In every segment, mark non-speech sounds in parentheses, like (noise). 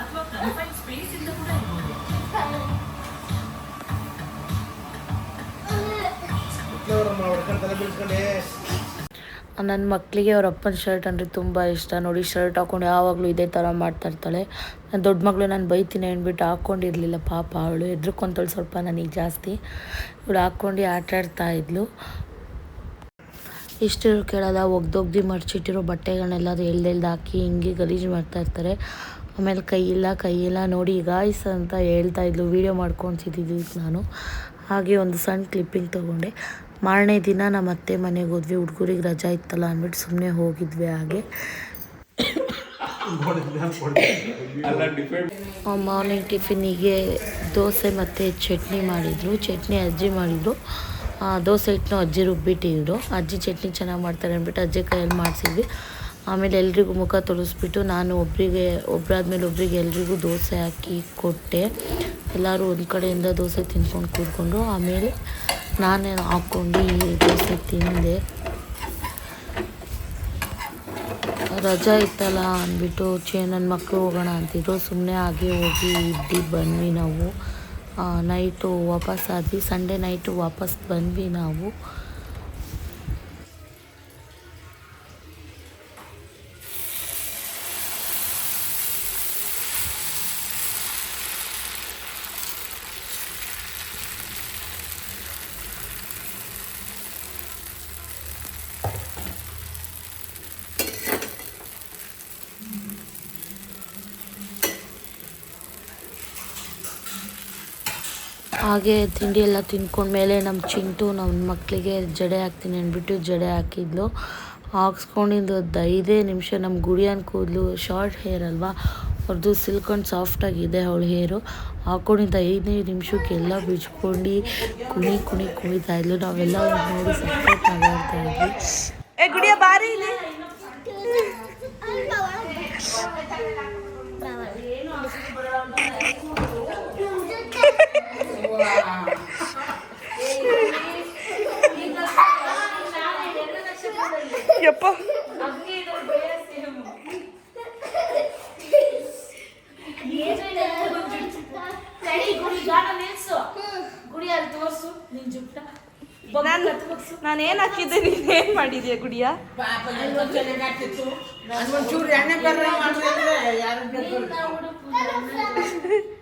ಅಥವಾ confine space ಇಂದ ಕೂಡ ನನ್ನ ಮಕ್ಕಳಿಗೆ ಅವ್ರ ಅಪ್ಪನ ಶರ್ಟ್ ಅಂದರೆ ತುಂಬ ಇಷ್ಟ. ನೋಡಿ ಶರ್ಟ್ ಹಾಕೊಂಡು ಯಾವಾಗಲೂ ಇದೇ ಥರ ಮಾಡ್ತಾ ಇರ್ತಾಳೆ. ನನ್ನ ದೊಡ್ಡ ಮಗಳು ನಾನು ಬೈತೀನಿ ಅಂದ್ಬಿಟ್ಟು ಹಾಕ್ಕೊಂಡಿರಲಿಲ್ಲ ಪಾಪ ಅವಳು ಹೆದ್ರಕೊಂತಳು ಸ್ವಲ್ಪ ನನಗೆ ಜಾಸ್ತಿ. ಇವಳು ಹಾಕ್ಕೊಂಡು ಆಟಾಡ್ತಾ ಇದ್ಲು. ಇಷ್ಟಿರೋ ಕೇಳಲ್ಲ ಒಗ್ದೊಗ್ದು ಮರ್ಚಿಟ್ಟಿರೋ ಬಟ್ಟೆಗಳನ್ನೆಲ್ಲ ಅದು ಎಳ್ದೆಳ್ದು ಹಾಕಿ ಹಿಂಗೆ ಗಲೀಜು ಮಾಡ್ತಾ ಇರ್ತಾರೆ. ಆಮೇಲೆ ಕೈಯಿಲ್ಲ ಕೈಯಿಲ್ಲ ನೋಡಿ ಗಾಯ್ಸ್ ಅಂತ ಹೇಳ್ತಾ ಇದ್ಲು. ವೀಡಿಯೋ ಮಾಡ್ಕೊತಿದ್ದಿದ್ದು ನಾನು. ಹಾಗೆ ಒಂದು ಸಣ್ಣ ಕ್ಲಿಪ್ಪಿಂಗ್ ತೊಗೊಂಡೆ. ಮಾರನೇ ದಿನ ನಮ್ಮ ಅತ್ತೆ ಮನೆಗೆ ಹೋದ್ವಿ. ಹುಡುಗರಿಗೆ ರಜಾ ಇತ್ತಲ್ಲ ಅಂದ್ಬಿಟ್ಟು ಸುಮ್ಮನೆ ಹೋಗಿದ್ವಿ ಹಾಗೆ. ಮಾರ್ನಿಂಗ್ ಟಿಫಿನಿಗೆ ದೋಸೆ ಮತ್ತು ಚಟ್ನಿ ಮಾಡಿದರು. ಚಟ್ನಿ ಅಜ್ಜಿ ಮಾಡಿದರು. ದೋಸೆ ಹಿಟ್ಟನ್ನು ಅಜ್ಜಿ ರುಬ್ಬಿಟ್ಟಿದ್ರು. ಅಜ್ಜಿ ಚಟ್ನಿ ಚೆನ್ನಾಗಿ ಮಾಡ್ತಾರೆ ಅಂದ್ಬಿಟ್ಟು ಅಜ್ಜಿ ಕೈಯಲ್ಲಿ ಮಾಡಿಸಿದ್ವಿ. ಆಮೇಲೆ ಎಲ್ರಿಗೂ ಮುಖ ತೊಳಸ್ಬಿಟ್ಟು ನಾನು ಒಬ್ಬರಿಗೆ ಒಬ್ಬರಾದ್ಮೇಲೆ ಒಬ್ರಿಗೆ ಎಲ್ರಿಗೂ ದೋಸೆ ಹಾಕಿ ಕೊಟ್ಟೆ. ಎಲ್ಲರೂ ಒಂದು ಕಡೆಯಿಂದ ದೋಸೆ ತಿನ್ಕೊಂಡು ಕೂತ್ಕೊಂಡು ಆಮೇಲೆ ನಾನೇ ಹಾಕ್ಕೊಂಡು ಈ ದೋಸೆ ತಿಂದೆ. ರಜಾ ಇತ್ತಲ್ಲ ಅಂದ್ಬಿಟ್ಟು ಚೇ ನನ್ನ ಮಕ್ಕಳು ಹೋಗೋಣ ಅಂತಿದ್ರು. ಸುಮ್ಮನೆ ಹಾಗೆ ಹೋಗಿ ಇದ್ದು, ಬಂದ್ವಿ ನಾವು. ನೈಟು ವಾಪಸ್ ಆದ್ವಿ. ಸಂಡೇ ನೈಟು ವಾಪಸ್ ಬಂದ್ವಿ ನಾವು. ಹಾಗೆ ತಿಂಡಿ ಎಲ್ಲ ತಿನ್ಕೊಂಡ್ಮೇಲೆ ನಮ್ಮ ಚಿಂಟು ನಮ್ಮ ಮಕ್ಕಳಿಗೆ ಜಡೆ ಹಾಕ್ತೀನಿ ಅಂದ್ಬಿಟ್ಟು ಜಡೆ ಹಾಕಿದ್ಲು. ಹಾಕ್ಸ್ಕೊಂಡಿದ್ದು ಒಂದು ಐದೇ ನಿಮಿಷ. ನಮ್ಮ ಗುಡಿಯನ್ ಕೂದಲು ಶಾರ್ಟ್ ಹೇರ್ ಅಲ್ವಾ? ಅವ್ರದ್ದು ಸಿಲ್ಕೊಂಡು ಸಾಫ್ಟಾಗಿದೆ ಅವಳ ಹೇರು ಹಾಕೊಂಡಿದ್ದ ಐದನೇ ನಿಮಿಷಕ್ಕೆಲ್ಲ ಬಿಚ್ಕೊಂಡು ಕುಣಿ ಕುಣಿ ಕುಣಿತಾ ಇದ್ಲು. ನಾವೆಲ್ಲ ನೋಡಿ ಸಪೋರ್ಟ್ ಮಾಡ್ತಾ ಇದ್ವಿ ಏ ಗುಡಿಯ ಬಾರಿ ಇಲ್ಲಿ (laughs) ಯಪ್ಪ. ನಾನು ನಾನು ಏನ್ ಹಾಕಿದ್ದೆ ನೀನ್ ಏನ್ ಮಾಡಿದ್ಯಾ ಗುಡಿಯ? (laughs) (laughs)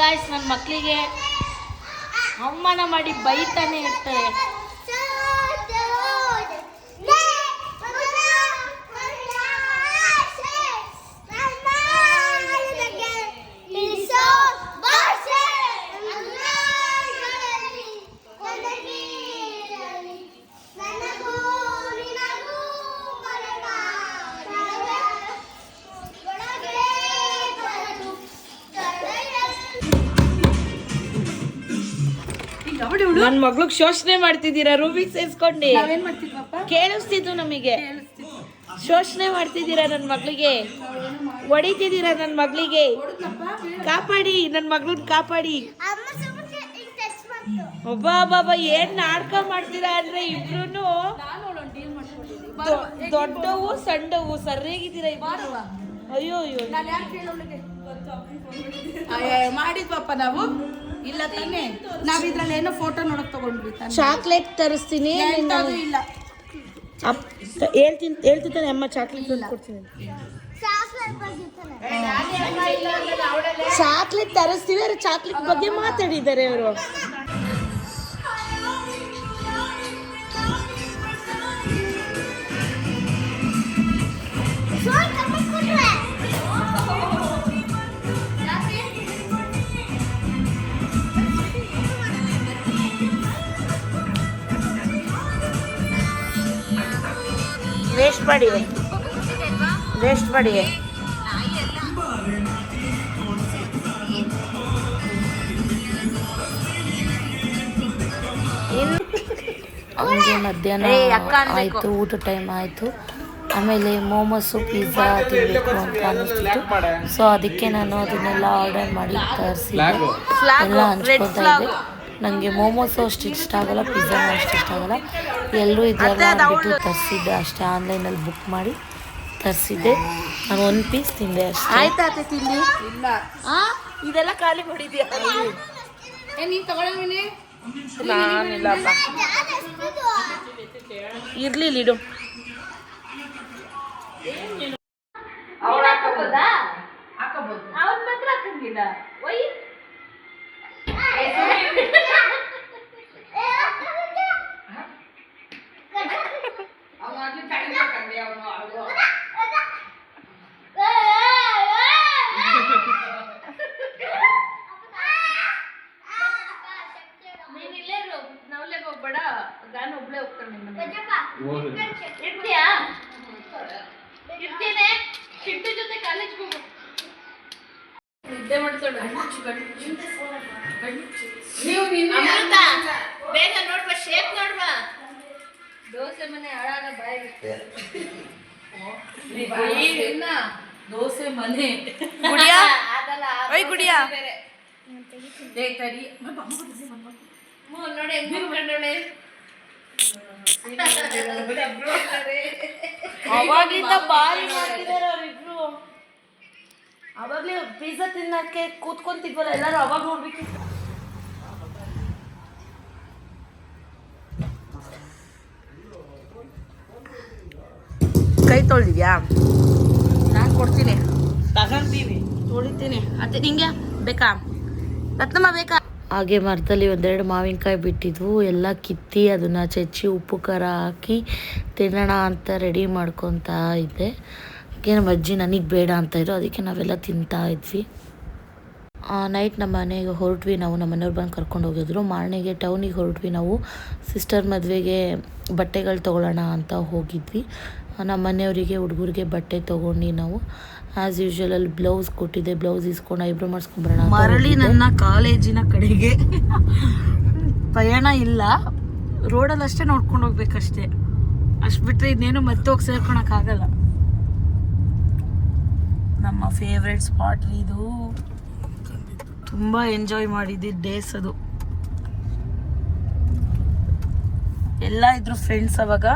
ಗಾಯ್ಸ್ ನನ್ನ ಮಕ್ಕಳಿಗೆ ಅವಮಾನ ಮಾಡಿ ಬೈತಾನೆ ಇರ್ತಾರೆ. ನನ್ನ ಮಗ್ಳಿಗೆ ಶೋಷಣೆ ಮಾಡ್ತಿದ್ದೀರಾ? ನಾವೇನ್ ಸೇರಿಸ್ಕೊಂಡು ಕೇಳಿಸ್ತಿದ್ದು ನಮಗೆ. ಶೋಷಣೆ ಮಾಡ್ತಿದ್ದೀರಾ ನನ್ನ ಮಗಳಿಗೆ? ಹೊಡಿತಿದ್ದೀರ ನನ್ನ ಮಗಳಿಗೆ? ಕಾಪಾಡಿ ನನ್ನ ಮಗಳನ್ನ ಕಾಪಾಡಿ. ಒಬ್ಬ ಬಾಬ ಏನ್ ನಾಟಕ ಮಾಡ್ತೀರಾ ಅಂದ್ರೆ ಇಬ್ರು ದೊಡ್ಡವು ಸಣ್ಣವು ಸರಿಯಾಗಿದ್ದೀರಾ ಇಬ್ಬರು ಅಯ್ಯೋ ಅಯ್ಯೋ ಮಾಡಿದ್ವಪ್ಪ ನಾವು. ಇಲ್ಲ ತಾನೆ. ನಾವ್ ಇದ್ರಲ್ಲಿ ಏನೋ ಫೋಟೋ ನೋಡಕ್ ತಗೊಂಡ್ವಿ ಚಾಕ್ಲೇಟ್ ತರಿಸ್ತೀನಿ ಅದು ಇಲ್ಲ. ಹೇಳ್ತೀನಿ ಹೇಳ್ತಿದ್ದಾನೆ ಅಮ್ಮ ಚಾಕ್ಲೇಟ್ ಕೊಡ್ತೀನಿ. ಚಾಕ್ಲೇಟ್ ತರಿಸ್ತೀವಿ ಅವ್ರು ಚಾಕ್ಲೇಟ್ ಬಗ್ಗೆ ಮಾತಾಡಿದ್ದಾರೆ ಅವರು. ವೇಸ್ಟ್ ಮಾಡಿ ವೇಸ್ಟ್ ಮಾಡಿ ಮಧ್ಯಾಹ್ನ ಆಯಿತು ಊಟ ಟೈಮ್ ಆಯಿತು. ಆಮೇಲೆ ಮೋಮೋಸು ಪಿಜ್ಜಾ ತಿನ್ನಬೇಕು ಅಂತ ಅನಿಸ್ತಿತ್ತು. ಸೊ ಅದಕ್ಕೆ ನಾನು ಅದನ್ನೆಲ್ಲ ಆರ್ಡರ್ ಮಾಡಿ ತರಿಸಿ ಎಲ್ಲ ಹಂಚ್ಕೊತಾ ಇದ್ದೆ. ನನಗೆ ಮೋಮೋಸು ಅಷ್ಟು ಇಷ್ಟ ಆಗೋಲ್ಲ ಪಿಜ್ಜಾನು ಅಷ್ಟು ಇಷ್ಟ ಆಗೋಲ್ಲ. ಎಲ್ಲರೂ ಇದೆಲ್ಲ ಅಂದ್ಬಿಟ್ಟು ತರಿಸಿದ್ದೆ ಅಷ್ಟೇ ಆನ್ಲೈನಲ್ಲಿ ಬುಕ್ ಮಾಡಿ ತರಿಸಿದ್ದೆ. ನಾನು ಒಂದು ಪೀಸ್ ತಿಂದೆ ಅಷ್ಟೇ. ಆಯ್ತಾ ತಿಂಡಿ? ಇಲ್ಲ. ಇದೆಲ್ಲ ಖಾಲಿ ಮಾಡಿದ್ಯಾ? ಏ ನೀನ್ ತಗೊಳಮಿನಿ ನಾನಿಲ್ಲಪ್ಪ. ಇರ್ಲಿ ಇಡು ಅವ್ರ ಮಾತ್ರ ಹಾಕಂಗಿಲ್ಲ. ಒಯ್. ನೀವು ಅಮೃತ ಬೇಗ ನೋಡ್ಬಾ ಶೇಪ್ ನೋಡುವ ದೋಸೆ ಮನೆ ಹಾಳಾಗ ಬಾಯಿ. ದೋಸೆ ಮನೆ. ಗುಡಿಯಾ? (laughs) ಅದಲ್ಲ ಓಯ್ ಗುಡಿಯಾ? ನೋಡಿ ಹೆಂಗ್ ಮಾಡ್ಕೊಂಡವಳೆ (laughs) ಅವಾಗಿಂದ ಬಾರಿ (laughs) ಮಾಡ್ತಿದ್ದಾರೆ ಅವಾಗ್ಲೇ ಪಿಜ್ಜಾ ತಿನ್ನಕ್ಕೆ ಕೂತ್ಕೊಂತಿದ್ವಲ್ಲ ಎಲ್ಲರೂ ಅವಾಗ ನೋಡ್ಬೇಕಿತ್ತು ಕೈ ತೊಳ್ದಿದ್ಯಾ? ನಾನು ಕೊಡ್ತೀನಿ. ತಗೊಂತೀನಿ. ತೊಳಿತೀನಿ. ಅತ್ತೆ ನಿಂಗೆ ಬೇಕಾ? ರತ್ನಮ್ಮ ಬೇಕಾ? ಹಾಗೆ ಮರದಲ್ಲಿ ಒಂದೆರಡು ಮಾವಿನಕಾಯಿ ಬಿಟ್ಟಿದ್ವು. ಎಲ್ಲ ಕಿತ್ತಿ ಅದನ್ನು ಚಚ್ಚಿ ಉಪ್ಪು ಖಾರ ಹಾಕಿ ತಿನ್ನೋಣ ಅಂತ ರೆಡಿ ಮಾಡ್ಕೊತಾ ಇದ್ದೆ. ಅದಕ್ಕೆ ನಮ್ಮ ಅಜ್ಜಿ ನನಗೆ ಬೇಡ ಅಂತ ಇರೋ ಅದಕ್ಕೆ ನಾವೆಲ್ಲ ತಿಂತಾ ಇದ್ವಿ. ನೈಟ್ ನಮ್ಮ ಮನೆಗೆ ಹೊರಟ್ವಿ. ನಾವು ನಮ್ಮ ಮನೆಯವ್ರು ಬಂದು ಕರ್ಕೊಂಡು ಹೋಗಿದ್ರು. ಮಾರನೆಗೆ ಟೌನಿಗೆ ಹೊರಟ್ವಿ ನಾವು. ಸಿಸ್ಟರ್ ಮದುವೆಗೆ ಬಟ್ಟೆಗಳು ತೊಗೊಳ್ಳೋಣ ಅಂತ ಹೋಗಿದ್ವಿ. ನಮ್ಮ ಮನೆಯವರಿಗೆ ಹುಡುಗರಿಗೆ ಬಟ್ಟೆ ತೊಗೊಂಡು ನಾವು. ಆ್ಯಸ್ ಯೂಶುವಲ್ ಅಲ್ಲಿ ಬ್ಲೌಸ್ ಕೊಟ್ಟಿದ್ದೆ. ಬ್ಲೌಸ್ ಇಸ್ಕೊಂಡು ಐಬ್ರೋ ಮಾಡಿಸ್ಕೊಂಡ್ಬರೋಣ ಮರಳಿ ನನ್ನ ಕಾಲೇಜಿನ ಕಡೆಗೆ. ಪ್ರಯಾಣ ಇಲ್ಲ. ರೋಡಲ್ಲಿ ಅಷ್ಟೇ ನೋಡ್ಕೊಂಡು ಹೋಗ್ಬೇಕಷ್ಟೇ. ಅಷ್ಟು ಬಿಟ್ಟರೆ ಇನ್ನೇನು ಮತ್ತೆ ಹೋಗಿ ಸೇರ್ಕೊಳಕ್ಕಾಗಲ್ಲ ನಮ್ಮ ಫೇವ್ರೆಟ್ ಸ್ಪಾಟ್ ರೀ ಇದು. ತುಂಬ ಎಂಜಾಯ್ ಮಾಡಿದ್ದು ಡೇಸ್ ಅದು. ಎಲ್ಲ ಇದ್ರು ಫ್ರೆಂಡ್ಸ್ ಅವಾಗ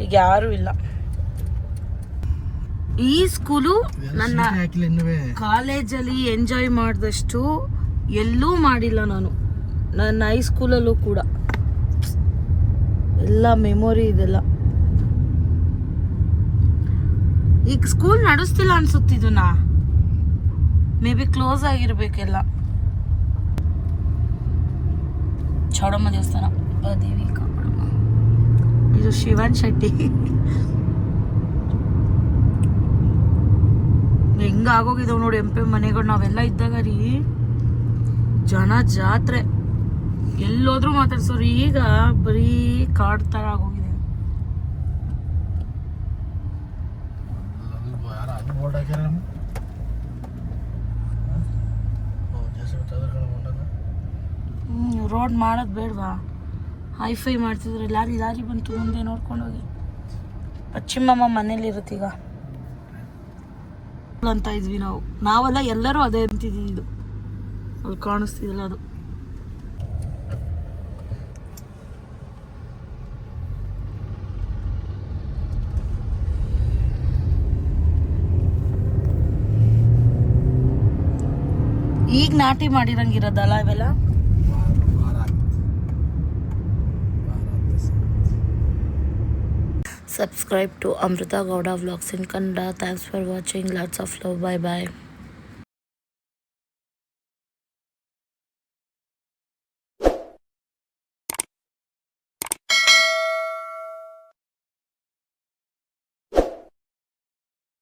ಈಗ ಯಾರು ಇಲ್ಲ. ಈ ಸ್ಕೂಲು ನನ್ನ ಕಾಲೇಜಲ್ಲಿ ಎಂಜಾಯ್ ಮಾಡಿದಷ್ಟು ಎಲ್ಲೂ ಮಾಡಿಲ್ಲ ನಾನು. ನನ್ನ ಹೈಸ್ಕೂಲಲ್ಲೂ ಕೂಡ. ಎಲ್ಲ ಮೆಮೊರಿ ಇದೆಲ್ಲ. ಈಗ ಸ್ಕೂಲ್ ನಡೆಸ್ತಿಲ್ಲ ಅನ್ಸುತ್ತಿದ್ದು ನಾ ಮೇ ಬಿ ಕ್ಲೋಸ್ ಆಗಿರ್ಬೇಕೆಲ್ಲ. ಚೌಡಮ್ಮ ದೇವಸ್ಥಾನ. ದೇವಿ ಇದು ಶಿವನ್ ಶೆಟ್ಟಿ. ಹೆಂಗ ಆಗೋಗಿದಾವ್ ನೋಡಿ ಎಂಪೆ ಮನೆಗಳು ನಾವೆಲ್ಲ ಇದ್ದಾಗ ರೀ. ಜನ ಜಾತ್ರೆ ಎಲ್ಲೋದ್ರೂ ಮಾತಾಡ್ಸೋರು ಈಗ ಬರೀ ಕಾಡ್ ತರ ಆಗೋಗಿದೆ ಹ್ಮ್ ರೋಡ್ ಮಾಡೋದು ಬೇಡವಾ? ಹೈಫೈ ಮಾಡ್ತಿದ್ರೆ, ಲಾರಿ ಲಾರಿ ಬಂತು, ಮುಂದೆ ನೋಡ್ಕೊಂಡು ಹೋಗಿ. ಪಶ್ಚಿಮಮ್ಮ ಮನೇಲಿ ಇರುತ್ತೀಗ ಅಂತ ಇದ್ವಿ ನಾವು. ನಾವೆಲ್ಲ ಎಲ್ಲರೂ ಅದೇ ಅಂತಿದ್ವಿ ಇದು. ಅಲ್ಲಿ ಕಾಣಿಸ್ತಿದಿಲ್ಲ ಅದು. ಈಗ ನಾಟಿ ಮಾಡಿರಂಗಿರೋದಲ್ಲ ಇವೆಲ್ಲ subscribe to Amrutha Gowda vlogs in Kannada thanks for watching lots of love bye bye